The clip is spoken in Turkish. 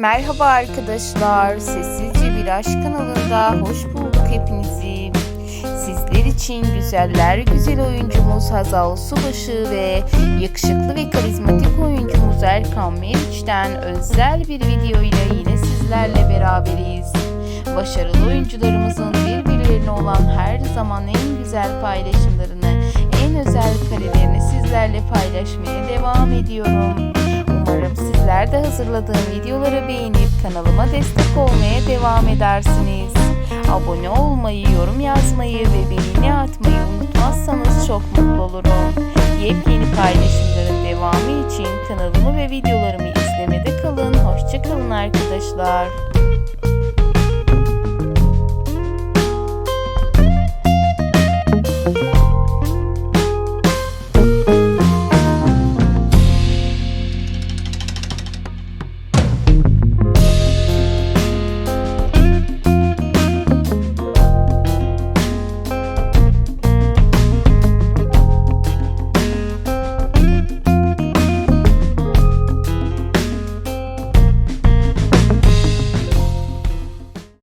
Merhaba arkadaşlar, Sessizce Bir Aşk kanalında hoş bulduk hepinizi. Sizler için güzeller güzel oyuncumuz Hazal Subaşı ve yakışıklı ve karizmatik oyuncumuz Erkan Meriç'ten özel bir video ile yine sizlerle beraberiz. Başarılı oyuncularımızın birbirlerine olan her zaman en güzel paylaşımlarını, en özel karelerini sizlerle paylaşmaya devam ediyorum. Sizler de hazırladığım videoları beğenip kanalıma destek olmaya devam edersiniz. Abone olmayı, yorum yazmayı ve beğeni atmayı unutmazsanız çok mutlu olurum. Yepyeni paylaşımların devamı için kanalımı ve videolarımı izlemede kalın. Hoşçakalın arkadaşlar.